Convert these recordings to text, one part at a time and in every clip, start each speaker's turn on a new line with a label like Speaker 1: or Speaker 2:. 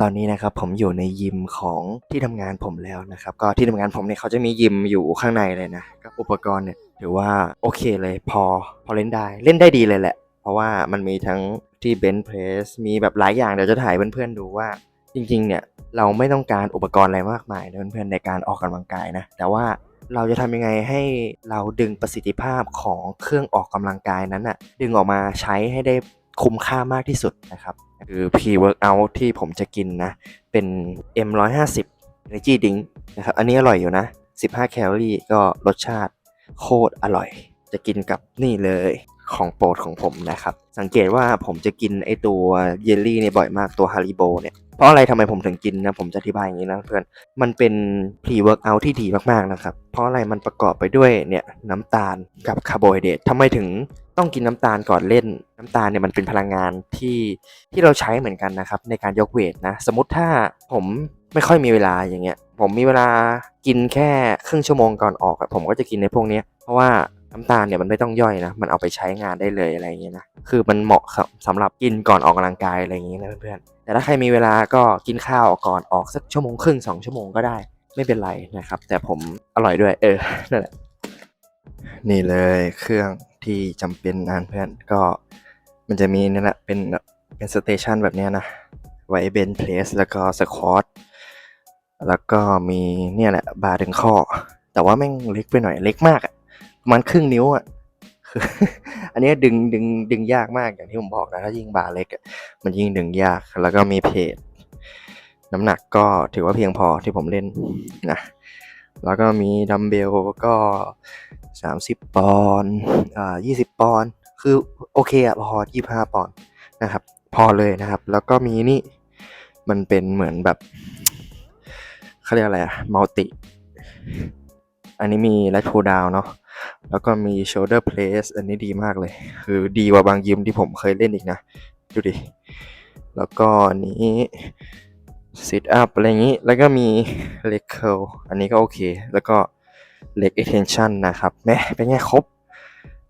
Speaker 1: ตอนนี้นะครับผมอยู่ในยิมของที่ทำงานผมแล้วนะครับ ก็ที่ทำงานผมเนี่ยเขาจะมียิมอยู่ข้างในเลยนะก็อุปกรณ์เนี่ยถือว่าโอเคเลยพอพอเล่นได้เล่นได้ดีเลยแหละ เพราะว่ามันมีทั้งที่เบน c h เพรสมีแบบหลายอย่างเดี๋ยวจะถ่ายเพื่อนๆดูว่าจริงๆเนี่ยเราไม่ต้องการอุปกรณ์อะไรมากมายนะเพื่อนๆในการออกกำลังกายนะแต่ว่าเราจะทำยังไงให้เราดึงประสิทธิภาพของเครื่องออกกำลังกายนั้นอะดึงออกมาใช้ให้ได้ คุ้มค่ามากที่สุดนะครับ คือ pre-workout ที่ผมจะกินนะ เป็น M150 Energy Drink นะครับ อันนี้อร่อยอยู่นะ 15 แคลอรี่ก็รสชาติโคตรอร่อย จะกินกับนี่เลยของโปรดของผมนะครับ สังเกตว่าผมจะกินไอตัวเยลลี่เนี่ยบ่อยมากตัวฮาริโบเนี่ย เพราะอะไรทำไมผมถึงกินนะ ผมจะอธิบายอย่างนี้นะเพื่อน มันเป็น pre workout ที่ดีมากๆนะครับ เพราะอะไรมันประกอบไปด้วยเนี่ยน้ำตาลกับคาร์โบไฮเดรตทำไมถึง ต้องกินน้ำตาลก่อนเล่นน้ำตาลเนี่ยมันเป็นพลังงานที่ที่เราใช้เหมือนกันนะครับในการยกเวทนะสมมติถ้าผมไม่ค่อยมีเวลาอย่างเงี้ยผมมีเวลากินแค่ครึ่งชั่วโมงก่อนออกอะผมก็จะกินในพวกนี้เพราะว่าน้ำตาลเนี่ยมันไม่ต้องย่อยนะ มันเอาไปใช้งานได้เลยอะไรอย่างเงี้ยนะ คือมันเหมาะครับสำหรับกินก่อนออกกำลังกายอะไรอย่างเงี้ยนะเพื่อนๆ แต่ถ้าใครมีเวลาก็กินข้าวก่อนออกสักชั่วโมงครึ่งสองชั่วโมงก็ได้ ไม่เป็นไรนะครับ แต่ผมอร่อยด้วย เออ นั่นแหละ นี่เลยเครื่อง ที่จำเป็นนะเพื่อนก็มันจะมีนี่แหละเป็นเป็นสเตชันแบบนี้นะ ไว้เบนเพลสแล้วก็สควอตแล้วก็มีเนี่ยแหละบาร์ดึงข้อ แต่ว่าแม่งเล็กไปหน่อยเล็กมากอะประมาณครึ่งนิ้วอะคืออันนี้ดึงดึงดึงยากมากอย่างที่ผมบอกนะถ้ายิ่งบาร์เล็กอะมันยิ่งดึงยากแล้วก็มีเพจน้ำหนักก็ถือว่าเพียงพอที่ผมเล่นนะ แล้วก็มีดัมเบลก็ 30 ปอนด์อ่า20 ปอนด์ คือโอเคอะพอ 25 ปอนด์นะครับ พอเลยนะครับ แล้วก็มีนี่ มันเป็นเหมือนแบบเขาเรียกอะไรอะมัลติ อันนี้มี lat pull down เนาะ แล้วก็มี shoulder press อันนี้ดีมากเลย คือดีกว่าบางยิมที่ผมเคยเล่นอีกนะ ดูดิ แล้วก็อั นนี้ sit up อะไรอย่างนี้ แล้วก็มี leg curl อันนี้ก็โอเค แล้วก็ leg extension นะครับแม่เป็นไงครบ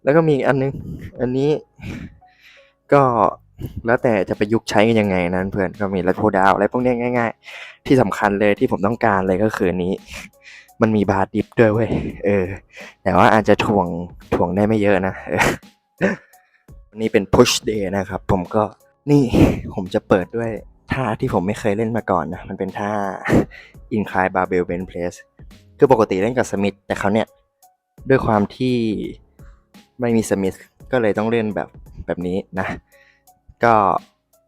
Speaker 1: แล้วก็มีอีกอันนึง อันนี้ก็แล้วแต่จะไปยุกใช้กันยังไงนะเพื่อนก็มี lat pull down อะไรพวกนี้ง่าย ๆ ที่สำคัญเลยที่ผมต้องการเลยก็คือนี้ มันมีบาร์ดิฟด้วยเว้ยเออ แต่ว่าอาจจะถ่วงถ่วงได้ไม่เยอะนะวันนี้เป็น push day นะครับ ผมก็นี่ผมจะเปิดด้วย ท่าที่ผมไม่เคยเล่นมาก่อนนะ มันเป็นท่า incline barbell bench press คือปกติเล่นกับสมิธแต่เขาเนี่ย ด้วยความที่ไม่มีสมิธก็เลยต้องเล่นแบบแบบนี้นะ ก็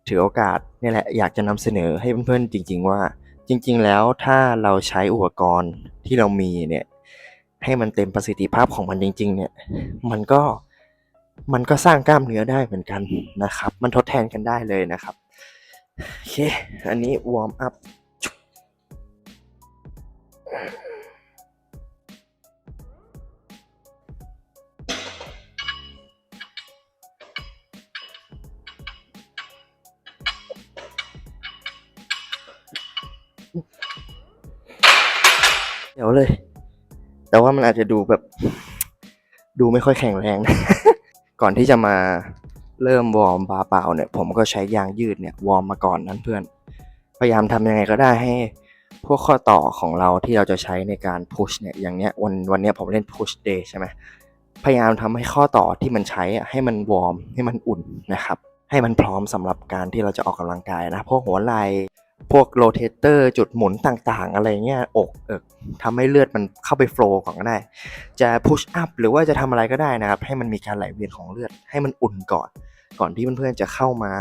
Speaker 1: ถือโอกาสนี่แหละอยากจะนำเสนอให้เพื่อนๆจริง ๆ ว่า จริง ๆ แล้วถ้าเราใช้อุปกรณ์ที่เรามีเนี่ย ให้มันเต็มประสิทธิภาพของมันจริง ๆ เนี่ย มันก็มันก็สร้างกล้ามเนื้อได้เหมือนกันนะครับ มันทดแทนกันได้เลยนะครับ โอเค อันนี้วอร์มอัพเดี๋ยวเลย แต่ว่ามันอาจจะดูแบบ ดูไม่ค่อยแข็งแรงนะก่อนที่จะมา เริ่มวอร์มบาเปล่าเนี่ยผมก็ใช้ยางยืดเนี่ยวอร์มมาก่อนนั้นเพื่อน พยายามทำยังไงก็ได้ให้พวกข้อต่อของเราที่เราจะใช้ในการพุชเนี่ยอย่างเนี้ยวันวันเนี้ยผมเล่นพุชเดย์ใช่ไหมพยายามทำให้ข้อต่อที่มันใช้ให้มันวอร์มให้มันอุ่นนะครับให้มันพร้อมสำหรับการที่เราจะออกกำลังกายนะพวกหัวไหล่พวกโรเตเตอร์จุดหมุนต่างๆ อะไรเงี้ยอกเอกทำให้เลือดมันเข้าไปโฟล์ก่อนก็ได้ จะพุชอัพหรือว่าจะทำอะไรก็ได้นะครับ ให้มันมีการไหลเวียนของเลือดให้มันอุ่นก่อน ก่อนที่เพื่อนๆจะเข้ามา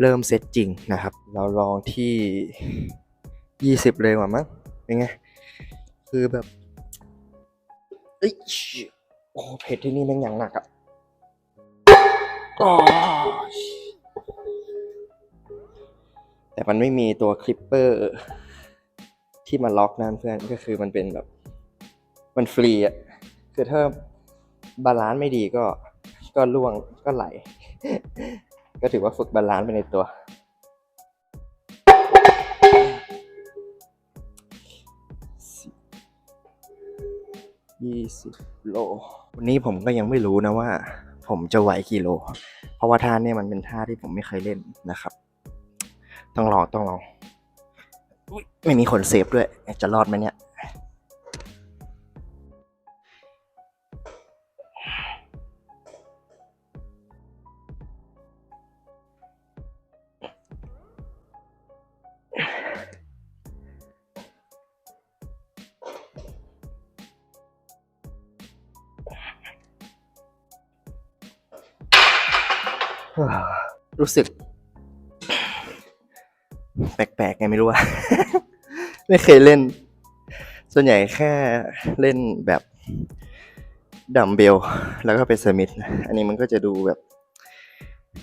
Speaker 1: เริ่มเซตจริงนะครับ เราลองที่ 20 เลยกว่ามั้งเป็นไง คือแบบเอ้ยโอ้เพจที่นี่แม่งอย่างหนักอะอ๋อแต่มันไม่มีตัวคลิปเปอร์ที่มาล็อกนะเพื่อนก็คือมันเป็นแบบ มันฟรีอะคือถ้าบาลานซ์ไม่ดีก็ก็ล่วงก็ไหล ก็ถือว่าฝึกบาลานซ์ไปในตัว ยี่สิบโล วันนี้ผมก็ยังไม่รู้นะว่า ผมจะไหวกี่โล เพราะว่าท่าเนี่ยมันเป็นท่าที่ผมไม่เคยเล่นนะครับ ต้องลองต้องลอง ไม่มีคนเซฟด้วย จะรอดไหมเนี่ย รู้สึก แปลกๆไงไม่รู้อะไม่เคยเล่น ส่วนใหญ่แค่เล่นแบบดัมเบล แล้วก็เป็นสมิธอันนี้มันก็จะดูแบบ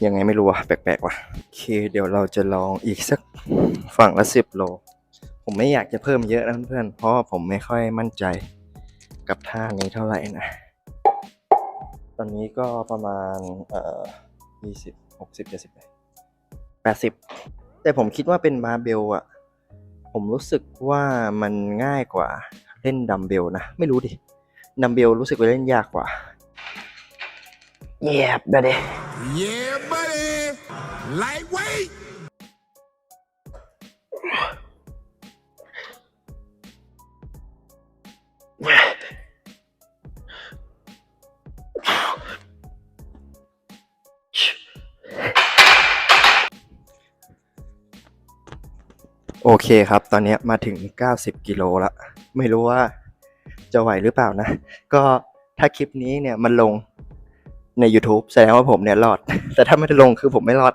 Speaker 1: ยังไงไม่รู้อะแปลกๆว่ะโอเค เดี๋ยวเราจะลองอีกสักฝั่งละสิบโล ผมไม่อยากจะเพิ่มเยอะนะเพื่อนเพราะผมไม่ค่อยมั่นใจกับท่านี้เท่าไหร่นะ ตอนนี้ก็ประมาณ เอ่อ ยี่สิบหกสิบเจ็ดสิบแปดสิบแต่ผมคิดว่าเป็นบาร์เบลอะผมรู้สึกว่ามันง่ายกว่าเล่นดัมเบลนะ ไม่รู้ดิดัมเบลรู้สึกว่าเล่นยากกว่าเยียบเด้
Speaker 2: Yeah, buddy. Lightweight.
Speaker 1: โอเคครับ ตอนนี้มาถึง 90 กิโลละไม่รู้ว่าจะไหวหรือเปล่านะ ก็ถ้าคลิปนี้เนี่ยมันลงใน YouTube แสดงว่าผมเนี่ยรอด แต่ถ้าไม่ได้ลงคือผมไม่รอด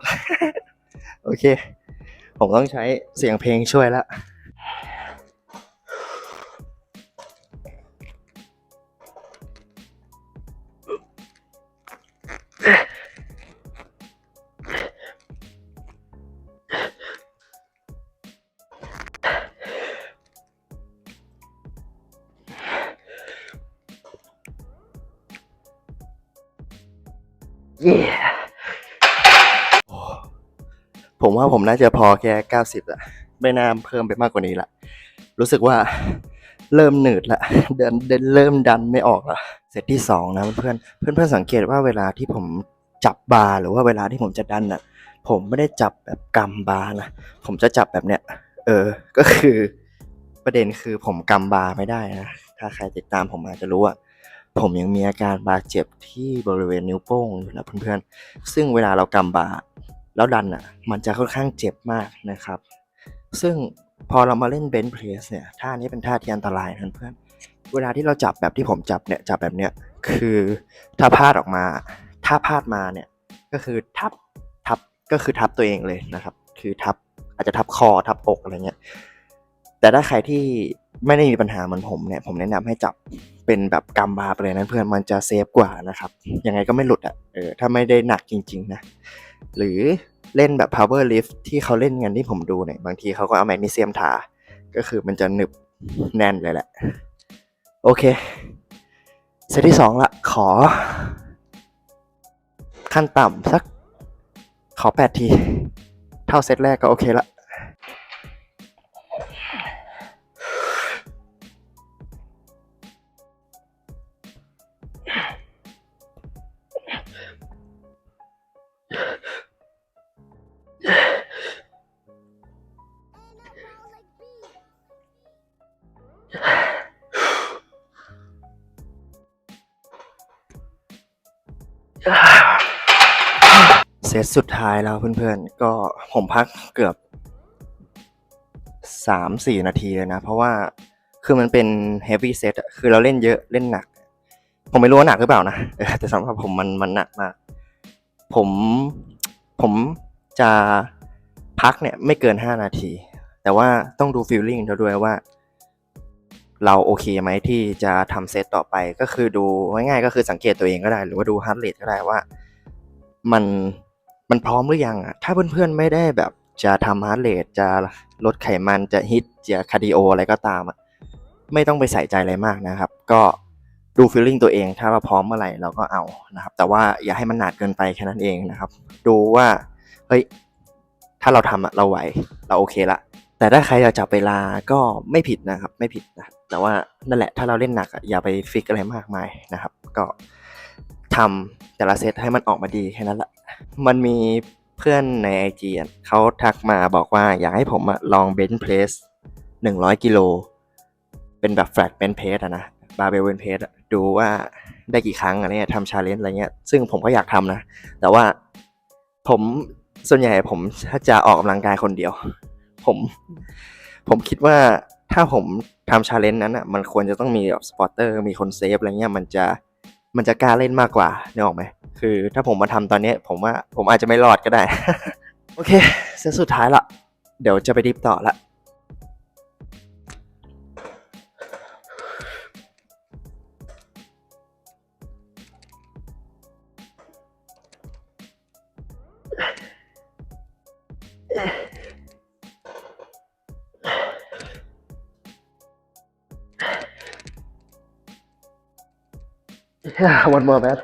Speaker 1: โอเค ผมต้องใช้เสียงเพลงช่วยละ ผมว่าผมน่าจะพอแค่ 90ละไม่น่าเพิ่มไปมากกว่านี้ละ รู้สึกว่าเริ่มหนืดละเดินเดินเริ่มดันไม่ออกละเซตที่สองนะเพื่อนเพื่อนเพื่อนสังเกตว่าเวลาที่ผมจับบาร์หรือว่าเวลาที่ผมจะดันอะ ผมไม่ได้จับแบบกำบาร์นะ ผมจะจับแบบเนี้ย เออ ก็คือประเด็นคือผมกำบาร์ไม่ได้นะ ถ้าใครติดตามผมอาจจะรู้ว่า ผมยังมีอาการบาดเจ็บที่บริเวณนิ้วโป้งอยู่นะเพื่อนๆ ซึ่งเวลาเรากำบาแล้วดันอะ มันจะค่อนข้างเจ็บมากนะครับ ซึ่งพอเรามาเล่นเบน c h เพรสเนี่ย ท่านี้เป็นท่าที่อันตรายนะเพื่อนๆเวลาที่เราจับแบบที่ผมจับเนี่ย จับแบบเนี้ย คือถ้าพลาดออกมา ถ้าพลาดมาเนี่ย ก็คือทับ ทับ ก็คือทับตัวเองเลยนะครับ คือทับ อาจจะทับคอ ทับอกอะไรเงี้ย แต่ถ้าใครที่ไม่ได้มีปัญหาเหมือนผมเนี่ย ผมแนะนำให้จับ เป็นแบบกำบาไปเลยนะเพื่อนมันจะเซฟกว่านะครับ ยังไงก็ไม่หลุดอะเออถ้าไม่ได้หนักจริง ๆ นะ หรือเล่นแบบ power lift ที่เขาเล่นกันที่ผมดูเนี่ย บางทีเขาก็เอาแมกนีเซียมทา ก็คือมันจะหนึบแน่นเลยแหละ โอเค เซตที่สองละ ขอ ขั้นต่ำสักขอแปดที เท่าเซตแรกก็โอเคละ สุดท้ายแล้วเพื่อนๆ ก็ผมพักเกือบสามสี่นาทีเลยนะ เพราะว่าคือมันเป็นเฮฟวี่เซตอะคือเราเล่นเยอะเล่นหนัก ผมไม่รู้ว่าหนักหรือเปล่านะแต่สำหรับผมมันมันหนักมาก ผมผมจะพักเนี่ยไม่เกินห้านาที แต่ว่าต้องดูฟีลลิ่งเราด้วยว่า เราโอเคไหมที่จะทำเซตต่อไปก็คือดูง่ายๆก็คือสังเกตตัวเองก็ได้ หรือว่าดูฮาร์ดเรทก็ได้ว่า มัน มันพร้อมหรือยังอะถ้าเพื่อนๆไม่ได้แบบจะทำฮาร์ดเรทจะลดไขมันจะฮิตจะคาร์ดิโออะไรก็ตามอะไม่ต้องไปใส่ใจอะไรมากนะครับ ก็ดูฟีลลิ่งตัวเอง ถ้าเราพร้อมเมื่อไหร่เราก็เอานะครับ แต่ว่าอย่าให้มันหนาดเกินไปแค่นั้นเองนะครับ ดูว่าเฮ้ยถ้าเราทำอะเราไหวเราโอเคละแต่ถ้าใครอยากจับเวลาก็ไม่ผิดนะครับ ไม่ผิดนะแต่ว่านั่นแหละถ้าเราเล่นหนักอะอย่าไปฟิกอะไรมากมายนะครับ ก็ ทำแต่ละเซตให้มันออกมาดีแค่นั้นแหละ มันมีเพื่อนในไอจีเขาทักมาบอกว่าอยากให้ผมลองเบน c h เพรสหนึ่งร้อยกิโล เป็นแบบแฟลตเป็นเพสอะนะบาร์เบลเป็นเพสดูว่าได้กี่ครั้งอะไรเงี้ยทำชาเลนจ์อะไรเงี้ย ซึ่งผมก็อยากทำนะ แต่ว่าผมส่วนใหญ่ผมถ้าจะออกกำลังกายคนเดียว ผม ผมคิดว่าถ้าผมทำชาเลนจ์นั้นอะ มันควรจะต้องมีแบบสปอร์เตอร์มีคนเซฟอะไรเงี้ยมันจะ มันจะกล้าเล่นมากกว่าเนี่ยออกไหมคือถ้าผมมาทำตอนนี้ผมว่าผมอาจจะไม่รอดก็ได้ โอเคเซตสุดท้ายละเดี๋ยวจะไปดิฟต่อละ Yeah, one more man.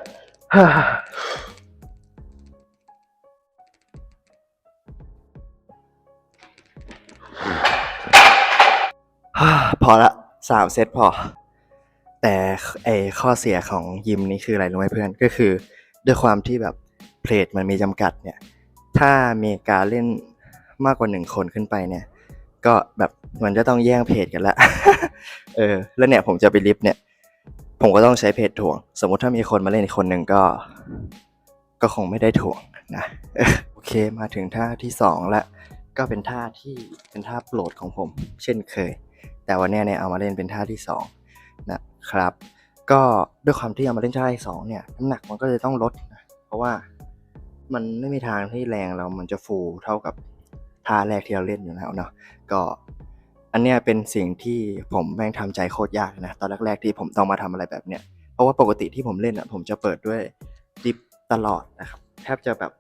Speaker 1: พอละสามเซตพอ แต่ไอข้อเสียของยิมนี้คืออะไรรู้ไหมเพื่อน ก็คือ ด้วยความที่แบบเพลทมันมีจำกัดเนี่ย ถ้ามีการเล่นมากกว่าหนึ่งคนขึ้นไปเนี่ย ก็แบบมันจะต้องแย่งเพจกันละ เออ แล้วเนี่ยผมจะไปลิฟต์เนี่ย ผมก็ต้องใช้เพจถ่วง สมมติถ้ามีคนมาเล่นอีกคนหนึ่งก็ ก็คงไม่ได้ถ่วงนะโอเคมาถึงท่าที่สองละก็เป็นท่าที่เป็นท่าโปรดของผม เช่นเคย แต่วันนี้เนี่ยเอามาเล่นเป็นท่าที่สองนะครับ ก็ด้วยความที่เอามาเล่นท่าที่สองเนี่ยน้ำหนักมันก็เลยต้องลดนะเพราะว่ามันไม่มีทางที่แรงเรามันจะฟูเท่ากับท่าแรกที่เราเล่นอยู่แล้วเนาะก็ อันเนี้ยเป็นสิ่งที่ผมแม่งทำใจโคตรยากนะตอนแรกๆที่ผมต้องมาทำอะไรแบบเนี้ยเพราะว่าปกติที่ผมเล่นอะผมจะเปิดด้วยดิฟตลอดนะครับแทบจะแบบ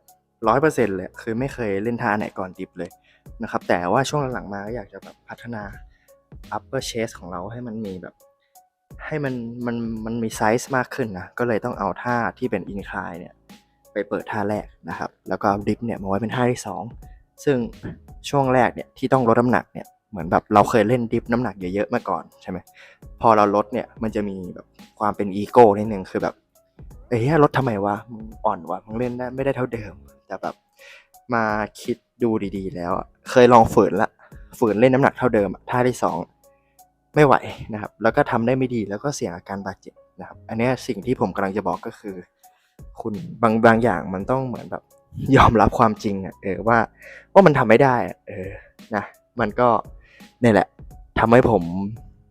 Speaker 1: ร้อยเปอร์เซ็นต์เลยคือไม่เคยเล่นท่าไหนก่อนดิฟเลยนะครับแต่ว่าช่วงหลังๆมาก็อยากจะแบบพัฒนา upper chest ของเราให้มันมีแบบ ให้มันมันมันมีไซส์มากขึ้นนะก็เลยต้องเอาท่าที่เป็น incline เนี่ยไปเปิดท่าแรกนะครับ แล้วก็ดิฟเนี่ยมาไว้เป็นท่าที่สองซึ่งช่วงแรกเนี่ยที่ต้องลดน้ำหนักเนี่ย เหมือนแบบเราเคยเล่นดิฟน้ำหนักเยอะๆมาก่อนใช่ไหมพอเราลดเนี่ยมันจะมีแบบความเป็นอีโก้นิดนึงคือแบบเอ้ยลดทำไมวะมึงอ่อนวะมึงเล่นได้ไม่ได้เท่าเดิม แต่แบบมาคิดดูดีๆ แล้วเคยลองฝืนละฝืนเล่นน้ำหนักเท่าเดิมท่าที่สองไม่ไหวนะครับ แล้วก็ทำได้ไม่ดีแล้วก็เสี่ยงอาการบาดเจ็บนะครับ อันนี้สิ่งที่ผมกำลังจะบอกก็คือ คุณบางบางอย่างมันต้องเหมือนแบบยอมรับความจริงอะเออว่าว่ามันทำไม่ได้อะเออนะมันก็ นี่แหละทำให้ผม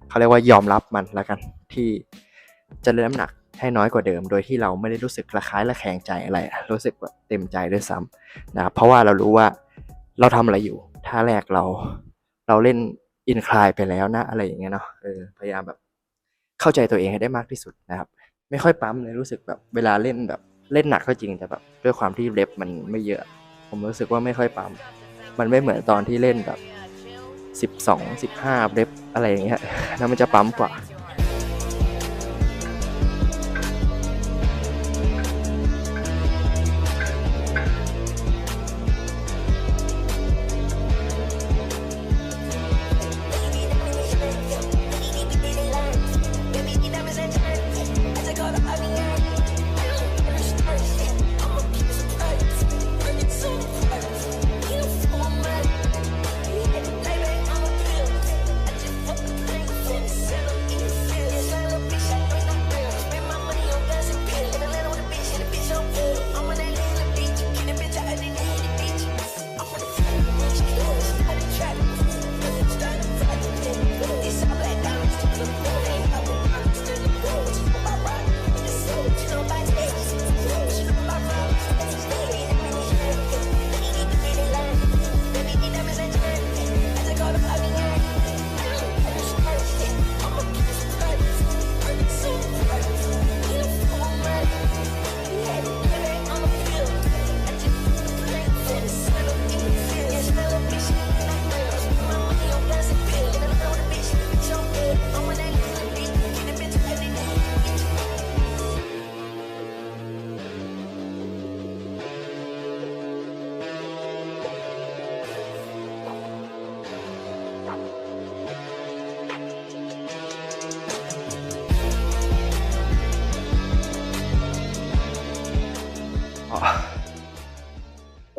Speaker 1: เขาเรียกว่ายอมรับมันแล้วกัน ที่จะเล่นน้ำหนักให้น้อยกว่าเดิม โดยที่เราไม่ได้รู้สึกระคายระแคงใจอะไร รู้สึกแบบเต็มใจด้วยซ้ำนะครับเพราะว่าเรารู้ว่าเราทำอะไรอยู่ท่าแรกเรา เราเล่นอินคลายไปแล้วนะอะไรอย่างเงี้ยเนาะเออพยายามแบบเข้าใจตัวเองให้ได้มากที่สุดนะครับ ไม่ค่อยปั๊มเลยรู้สึกแบบเวลาเล่นแบบเล่นหนักก็จริงแต่แบบด้วยความที่เล็บมันไม่เยอะ ผมรู้สึกว่าไม่ค่อยปั๊มมันไม่เหมือนตอนที่เล่นแบบ สิบสองสิบห้าเล็บอะไรอย่างเงี้ยแล้วมันจะปั๊มกว่า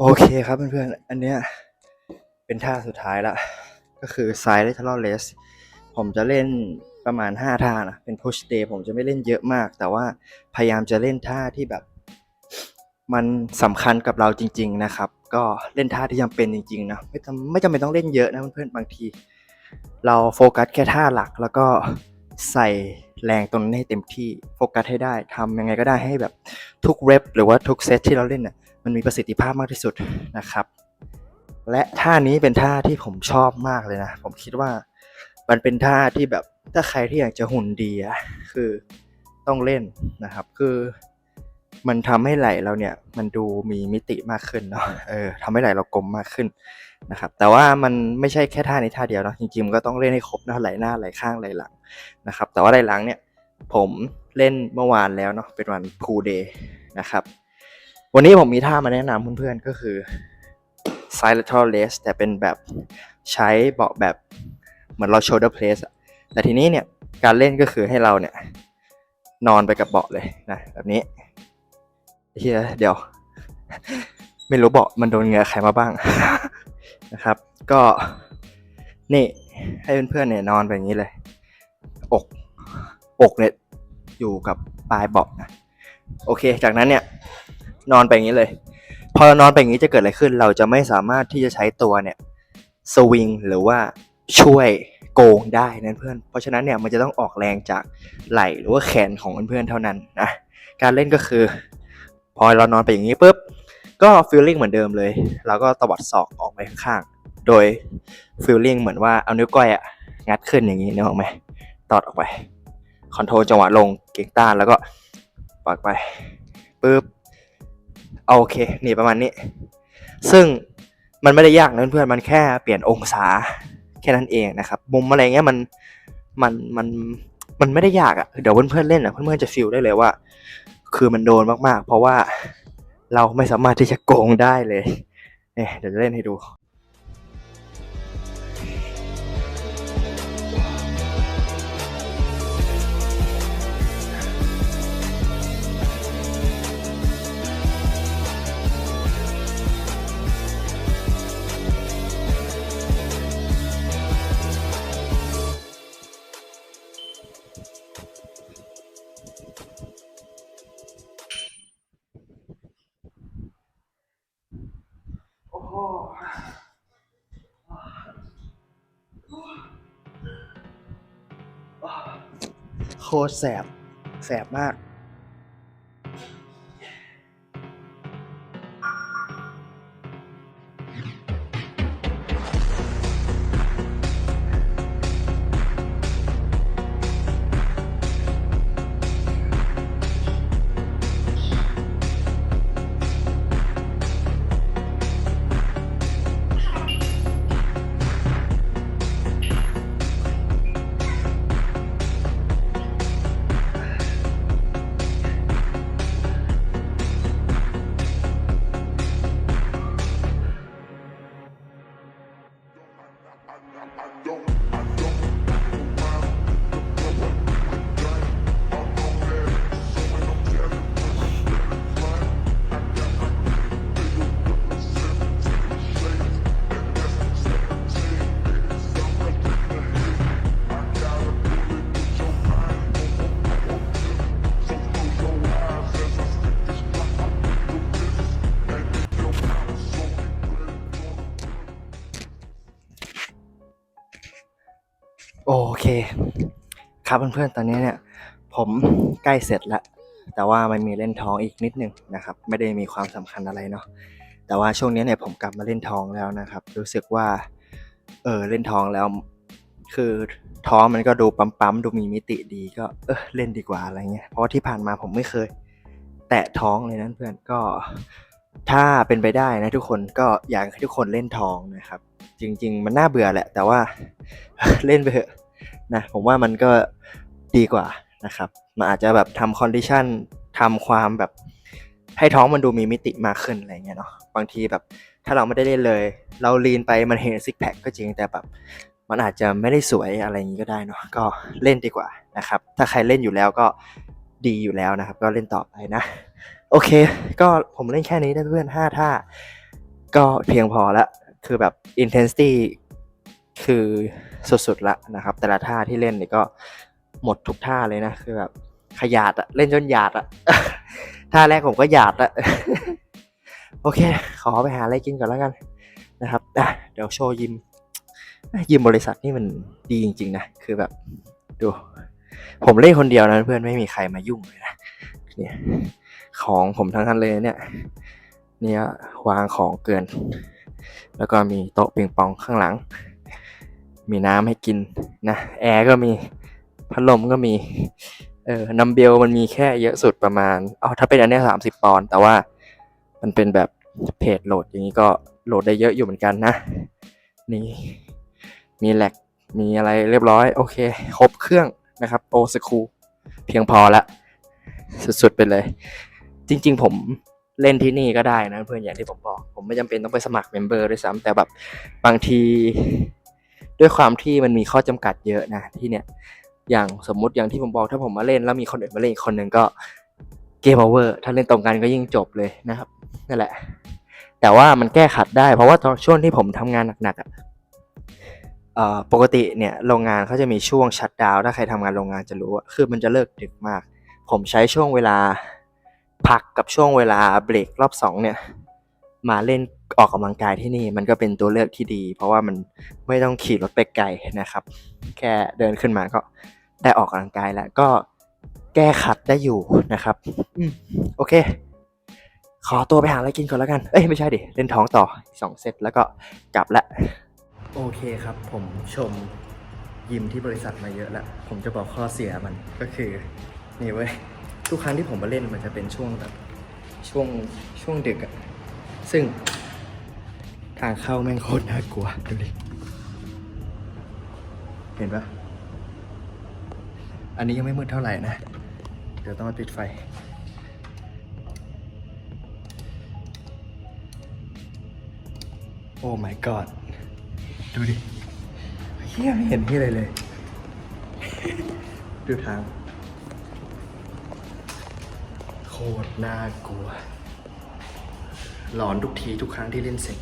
Speaker 1: โอเคครับเพื่อนๆ อันเนี้ยเป็นท่าสุดท้ายละ ก็คือ side lateral raise ผมจะเล่นประมาณ 5 ท่านะ เป็น push day ผมจะไม่เล่นเยอะมาก แต่ว่าพยายามจะเล่นท่าที่แบบ มันสำคัญกับเราจริง ๆ นะครับ ก็เล่นท่าที่จำเป็นจริง ๆ นะ ไม่จำไม่จำเป็นต้องเล่นเยอะนะเพื่อนๆ บางที เราโฟกัสแค่ท่าหลักแล้วก็ใส่แรงตรงนั้นให้เต็มที่โฟกัสให้ได้ทำยังไงก็ได้ให้แบบทุกเรปหรือว่าทุกเซตที่เราเล่นน่ะ มันมีประสิทธิภาพมากที่สุดนะครับ และท่านี้เป็นท่าที่ผมชอบมากเลยนะ ผมคิดว่ามันเป็นท่าที่แบบถ้าใครที่อยากจะหุ่นดีอะคือต้องเล่นนะครับ คือมันทำให้ไหล่เราเนี่ยมันดูมีมิติมากขึ้นเนาะเออทำให้ไหล่เรากลมมากขึ้นนะครับ แต่ว่ามันไม่ใช่แค่ท่านี้ท่าเดียวเนาะจริงๆมันก็ต้องเล่นให้ครบนะไหล่หน้าไหล่ข้างไหล่หลังนะครับ แต่ว่าไหล่หลังเนี่ยผมเล่นเมื่อวานแล้วเนาะเป็นวันพูเดย์นะครับ วันนี้ผมมีท่ามาแนะนำเพื่อนๆก็คือ side lateral raise แต่เป็นแบบใช้เบาะแบบเหมือนเรา shoulder press แต่ทีนี้เนี่ยการเล่นก็คือให้เราเนี่ยนอนไปกับเบาะเลยนะแบบนี้เฮียเดี๋ยว ไม่รู้เบาะมันโดนเหงื่อใครมาบ้างนะครับ ก็นี่ให้เพื่อนๆเนี่ยนอนไปอย่างนี้เลย อกอกเนี่ยอยู่กับปลายเบาะนะโอเค จากนั้นเนี่ย นอนไปอย่างนี้เลย พอเรานอนไปอย่างนี้จะเกิดอะไรขึ้น เราจะไม่สามารถที่จะใช้ตัวเนี่ยสวิงหรือว่าช่วยโกงได้นั่นเพื่อน เพราะฉะนั้นเนี่ยมันจะต้องออกแรงจากไหล่หรือว่าแขนของเพื่อนเท่านั้นนะ การเล่นก็คือ พอเรานอนไปอย่างนี้ปุ๊บ ก็ฟีลลิ่งเหมือนเดิมเลย เราก็ตวัดศอกออกไปข้างๆ โดยฟีลลิ่งเหมือนว่าเอานิ้วก้อยอะงัดขึ้นอย่างนี้นึกออกไหมตอดออกไป คอนโทรลจังหวะลงเก่งต้านแล้วก็ปักไปปุ๊บ เอาโอเคนี่ประมาณนี้ ซึ่งมันไม่ได้ยากนะเพื่อนมันแค่เปลี่ยนองศาแค่นั้นเองนะครับมุมอะไรเงี้ยมันมันมันมันไม่ได้ยากอะ่ะเดี๋ยวเพื่อนๆเล่นอะ่ะเพื่อนๆจะฟิลได้เลยว่า คือมันโดนมากๆ เพราะว่าเราไม่สามารถที่จะโกงได้เลยเนี่ยเดี๋ยวจะเล่นให้ดู คตรแสบแสบมาก โอเค ครับเพื่อนๆ ตอนนี้เนี่ย ผมใกล้เสร็จแล้ว แต่ว่ามันมีเล่นท้องอีกนิดนึงนะครับ ไม่ได้มีความสำคัญอะไรเนาะ แต่ว่าช่วงนี้เนี่ยผมกลับมาเล่นท้องแล้วนะครับ รู้สึกว่า เออเล่นท้องแล้ว คือท้องมันก็ดูปั๊มๆ ดูมีมิติดีก็ เออเล่นดีกว่าอะไรเงี้ย เพราะว่าที่ผ่านมาผมไม่เคย แตะท้องเลยนะเพื่อนก็ ถ้าเป็นไปได้นะทุกคนก็อยากให้ทุกคนเล่นท้องนะครับ จริง ๆ มันน่าเบื่อแหละ แต่ว่าเล่นไปเถอะนะผมว่ามันก็ดีกว่านะครับมันอาจจะแบบทำคอนดิชันทำความแบบให้ท้องมันดูมีมิติมากขึ้นอะไรเงี้ยเนาะบางทีแบบถ้าเราไม่ได้เล่นเลย เราลีนไปมันเห็นซิกแพคก็จริงแต่แบบมันอาจจะไม่ได้สวยอะไรอย่างนี้ก็ได้เนาะก็เล่นดีกว่านะครับ ถ้าใครเล่นอยู่แล้วก็ดีอยู่แล้วนะครับ ก็เล่นต่อไปนะ โอเค ก็ผมเล่นแค่นี้นะเพื่อนห้าท่า ก็เพียงพอละ คือแบบ intensity คือสุดๆละนะครับ แต่ละท่าที่เล่นนี่ก็หมดทุกท่าเลยนะ คือแบบขยาดอะเล่นจนหยาดอะท่าแรกผมก็หยาดอะโอเค ขอไปหาอะไรกินก่อนแล้วกันนะครับอะเดี๋ยวโชว์ยิม ยิมบริษัทนี่มันดีจริง ๆ นะ คือแบบ ดู ผมเล่นคนเดียวนะเพื่อนไม่มีใครมายุ่งเลยนะเนี่ย ของผมทั้งนั้นเลยเนี่ยเนี่ยวางของเกิน แล้วก็มีโต๊ะปิงปองข้างหลัง มีน้ำให้กินนะแอร์ก็มีพัดลมก็มีเออนัมเบลมันมีแค่เยอะสุดประมาณเอาถ้าเป็นอันนี้สามสิบปอนด์แต่ว่ามันเป็นแบบเพจโหลดอย่างนี้ก็โหลดได้เยอะอยู่เหมือนกันนะ นี่มีแลกมีอะไรเรียบร้อย โอเค ครบเครื่องนะครับโอสคูเพียงพอละ สุดๆไปเลย จริง ๆ ผมเล่นที่นี่ก็ได้นะเพื่อนอย่างที่ผมบอก ผมไม่จำเป็นต้องไปสมัครเมมเบอร์ด้วยซ้ำแต่แบบบางทีด้วยความที่มันมีข้อจำกัดเยอะนะที่เนี่ย อย่างสมมุติอย่างที่ผมบอกถ้าผมมาเล่นแล้วมีคนอื่นมาเล่นอีกคนหนึ่งก็เกมโอเวอร์ถ้าเล่นตรงกันก็ยิ่งจบเลยนะครับนั่นแหละ แต่ว่ามันแก้ขัดได้ เพราะว่าตอนช่วงที่ผมทำงานหนักๆอะปกติเนี่ยโรงงานเขาจะมีช่วงชัดดาวน์ถ้าใครทำงานโรงงานจะรู้ว่าคือมันจะเลิกดึกมาก ผมใช้ช่วงเวลาพักกับช่วงเวลาเบรกรอบสองเนี่ย มาเล่นออกกำลังกายที่นี่มันก็เป็นตัวเลือกที่ดี เพราะว่ามันไม่ต้องขี่รถไปไกลนะครับ แค่เดินขึ้นมาก็ได้ออกกำลังกายแล้วก็แก้ขัดได้อยู่นะครับอืมโอเค ขอตัวไปหาอะไรกินก่อนแล้วกัน เอ้ยไม่ใช่ดิเล่นท้องต่อสองเซตแล้วก็กลับละโอเคครับ ผมชมยิมที่บริษัทมาเยอะแล้ว ผมจะบอกข้อเสียมันก็คือ นี่เว้ยทุกครั้งที่ผมมาเล่นมันจะเป็นช่วงแบบช่วงช่วงดึกอะซึ่งทางเข้าแม่งโคตรน่ากลัวดูดิเห็นปะอันนี้ยังไม่มืดเท่าไหร่นะ เดี๋ยวต้องมาปิดไฟ โอ้ my god ดูดิเฮียไม่เห็นที่อะไรเลย ดูทาง ตรน่ากลัว หลอนทุกทีทุกครั้งที่เล่นเสร็จ